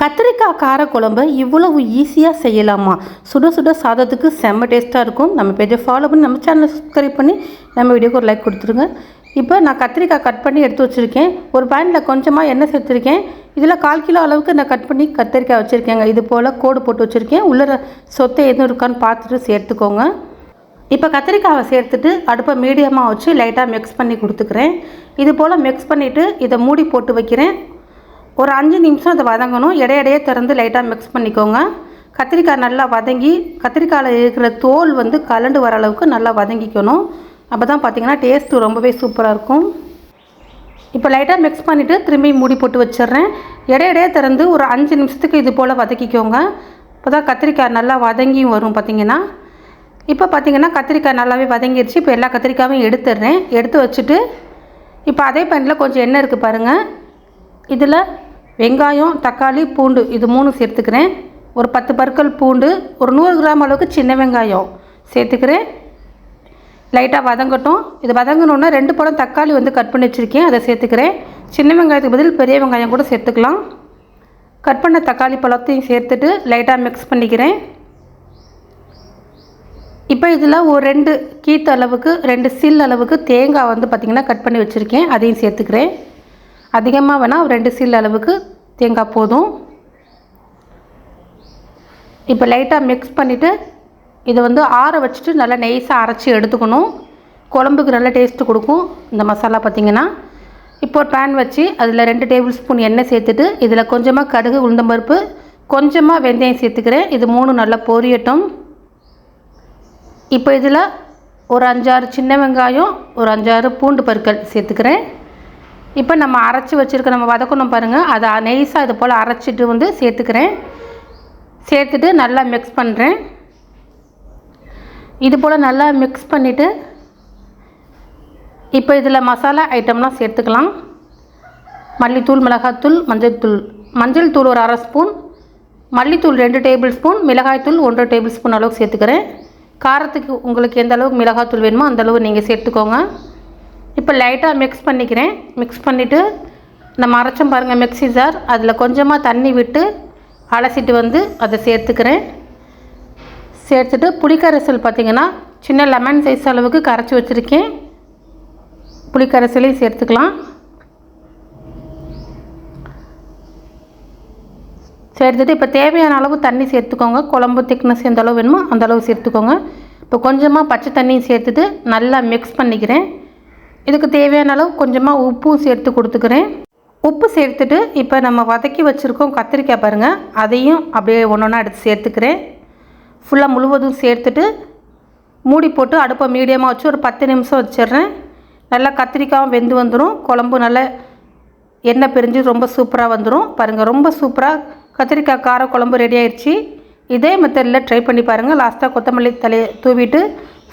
கத்திரிக்காய் காரக்குழம்பு இவ்வளவு ஈஸியாக செய்யலாமா? சுட சுட சாதத்துக்கு செம்ம டேஸ்ட்டாக இருக்கும். நம்ம பேஜை ஃபாலோ பண்ணி நம்ம சேனலை சப்ஸ்கிரைப் பண்ணி நம்ம வீடியோக்கு ஒரு லைக் கொடுத்துருங்க. இப்போ நான் கத்திரிக்காய் கட் பண்ணி எடுத்து வச்சுருக்கேன். ஒரு பேனில் கொஞ்சமாக எண்ணெய் சேர்த்துருக்கேன். இதில் கால் கிலோ அளவுக்கு நான் கட் பண்ணி கத்திரிக்காய் வச்சுருக்கேங்க. இது போல் கோடு போட்டு வச்சுருக்கேன். உள்ளே சொத்தை எதுவும் இருக்கான்னு பார்த்துட்டு சேர்த்துக்கோங்க. இப்போ கத்திரிக்காவை சேர்த்துட்டு அடுப்பை மீடியமாக வச்சு லைட்டாக மிக்ஸ் பண்ணி கொடுத்துக்கிறேன். இது போல் மிக்ஸ் பண்ணிவிட்டு இதை மூடி போட்டு வைக்கிறேன். ஒரு அஞ்சு நிமிஷம் அதை வதங்கணும். இடையிடையே திறந்து லைட்டாக மிக்ஸ் பண்ணிக்கோங்க. கத்திரிக்காய் நல்லா வதங்கி கத்திரிக்காயில் இருக்கிற தோல் வந்து கலண்டு வர அளவுக்கு நல்லா வதங்கிக்கணும். அப்போ தான் பார்த்தீங்கன்னா டேஸ்ட்டு ரொம்பவே சூப்பராக இருக்கும். இப்போ லைட்டாக மிக்ஸ் பண்ணிவிட்டு திரும்பி மூடி போட்டு வச்சிடுறேன். இடையிடையே திறந்து ஒரு அஞ்சு நிமிஷத்துக்கு இது போல் வதக்கிக்கோங்க. அப்போ தான் கத்திரிக்காய் நல்லா வதங்கியும் வரும் பார்த்தீங்கன்னா இப்போ பார்த்திங்கன்னா கத்திரிக்காய் நல்லாவே வதங்கிடுச்சு இப்போ எல்லா கத்திரிக்காயும் எடுத்துடுறேன். எடுத்து வச்சுட்டு இப்போ அதே பேனில் கொஞ்சம் எண்ணெய் இருக்குது பாருங்கள் இதில் வெங்காயம் தக்காளி பூண்டு இது மூணு சேர்த்துக்கிறேன். ஒரு பத்து பற்கள் பூண்டு ஒரு நூறு கிராம் அளவுக்கு சின்ன வெங்காயம் சேர்த்துக்கிறேன். லைட்டாக வதங்கட்டும். இது வதங்கணுன்னா ரெண்டு பழம் தக்காளி வந்து கட் பண்ணி வச்சுருக்கேன். அதை சேர்த்துக்கிறேன். சின்ன வெங்காயத்துக்கு பதில் பெரிய வெங்காயம் கூட சேர்த்துக்கலாம். கட் பண்ண தக்காளி பழத்தையும் சேர்த்துட்டு லைட்டாக மிக்ஸ் பண்ணிக்கிறேன். இப்போ இதில் ஒரு ரெண்டு கீத்து அளவுக்கு ரெண்டு சில் அளவுக்கு தேங்காய் வந்து பார்த்திங்கன்னா கட் பண்ணி வச்சுருக்கேன். அதையும் சேர்த்துக்கிறேன். அதிகமாக வேணால் ஒரு ரெண்டு சில் அளவுக்கு தேங்காய் போதும். இப்போ லைட்டாக மிக்ஸ் பண்ணிவிட்டு இதை வந்து ஆற வச்சுட்டு நல்லா நெய்ஸாக அரைச்சி எடுத்துக்கணும். குழம்புக்கு நல்ல டேஸ்ட்டு கொடுக்கும். இந்த மசாலா பார்த்திங்கன்னா இப்போ ஒரு பேன் வச்சு அதில் ரெண்டு டேபிள் ஸ்பூன் எண்ணெய் சேர்த்துட்டு இதில் கொஞ்சமாக கடுகு உளுந்தம்பருப்பு கொஞ்சமாக வெந்தயம் சேர்த்துக்கிறேன். இது மூணு நல்லா பொரியட்டும். இப்போ இதில் ஒரு அஞ்சாறு சின்ன வெங்காயம் ஒரு அஞ்சாறு பூண்டு பற்கள் சேர்த்துக்கிறேன். இப்போ நம்ம அரைச்சி வச்சுருக்க நம்ம வதக்கணும் பாருங்கள் அதை நெய்ஸாக இது போல் அரைச்சிட்டு வந்து சேர்த்துக்கிறேன். சேர்த்துட்டு நல்லா மிக்ஸ் பண்ணுறேன் இது போல் நல்லா மிக்ஸ் பண்ணிவிட்டு இப்போ இதில் மசாலா ஐட்டம்லாம் சேர்த்துக்கலாம். மல்லித்தூள் மிளகாத்தூள் மஞ்சள் தூள் மஞ்சள் தூள் ஒரு அரை ஸ்பூன் மல்லித்தூள் ரெண்டு டேபிள் ஸ்பூன் மிளகாய்த்தூள் ஒன்றரை டேபிள் ஸ்பூன் அளவுக்கு சேர்த்துக்கிறேன். காரத்துக்கு உங்களுக்கு எந்த அளவுக்கு மிளகாத்தூள் வேணுமோ அந்த அளவு நீங்கள் சேர்த்துக்கோங்க. இப்போ லைட்டாக மிக்ஸ் பண்ணிக்கிறேன். மிக்ஸ் பண்ணிவிட்டு நம்ம அரைச்சோம் பாருங்கள் மிக்ஸி ஜார் அதில் கொஞ்சமாக தண்ணி விட்டு அலசிட்டு வந்து அதை சேர்த்துக்கிறேன். சேர்த்துட்டு புளிக்கரைசல் பார்த்திங்கன்னா சின்ன லெமன் சைஸ் அளவுக்கு கரைச்சி வச்சுருக்கேன். புளிக்கரைசலையும் சேர்த்துக்கலாம். சேர்த்துட்டு இப்போ தேவையான அளவு தண்ணி சேர்த்துக்கோங்க. குழம்பு திக்னஸ் எந்த அளவு வேணுமோ அந்த அளவு சேர்த்துக்கோங்க. இப்போ கொஞ்சமாக பச்சை தண்ணியும் சேர்த்துட்டு நல்லா மிக்ஸ் பண்ணிக்கிறேன். இதுக்கு தேவையான அளவு கொஞ்சமாக உப்பும் சேர்த்து கொடுத்துக்கிறேன். உப்பு சேர்த்துட்டு இப்போ நம்ம வதக்கி வச்சுருக்கோம் கத்திரிக்காய் பாருங்கள் அதையும் அப்படியே ஒன்று ஒன்றா எடுத்து சேர்த்துக்கிறேன். ஃபுல்லாக முழுவதும் சேர்த்துட்டு மூடி போட்டு அடுப்பை மீடியமாக வச்சு ஒரு பத்து நிமிஷம் வச்சிடுறேன். நல்லா கத்திரிக்காயும் வெந்து வந்துடும் குழம்பு நல்லா எண்ணெய் பிரிஞ்சு ரொம்ப சூப்பராக வந்துடும் பாருங்கள் ரொம்ப சூப்பராக கத்திரிக்காய் கார குழம்பு ரெடி ஆயிடுச்சு இதே மெத்தடில் ட்ரை பண்ணி பாருங்கள் லாஸ்ட்டாக கொத்தமல்லி தலையை தூவிட்டு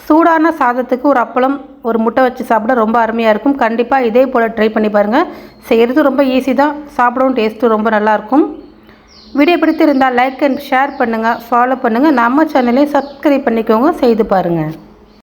சூடான சாதத்துக்கு ஒரு அப்பளம் ஒரு முட்டை வச்சு சாப்பிட ரொம்ப அருமையாக இருக்கும். கண்டிப்பாக இதே போல் ட்ரை பண்ணி பாருங்கள் செய்கிறது ரொம்ப ஈஸி தான். சாப்பிடவும் டேஸ்ட்டும் ரொம்ப நல்லாயிருக்கும் வீடியோ பிடித்திருந்தால் லைக் அண்ட் ஷேர் பண்ணுங்கள் ஃபாலோ பண்ணுங்கள் நம்ம சேனலையும் சப்ஸ்கிரைப் பண்ணிக்கோங்க செய்து பாருங்கள்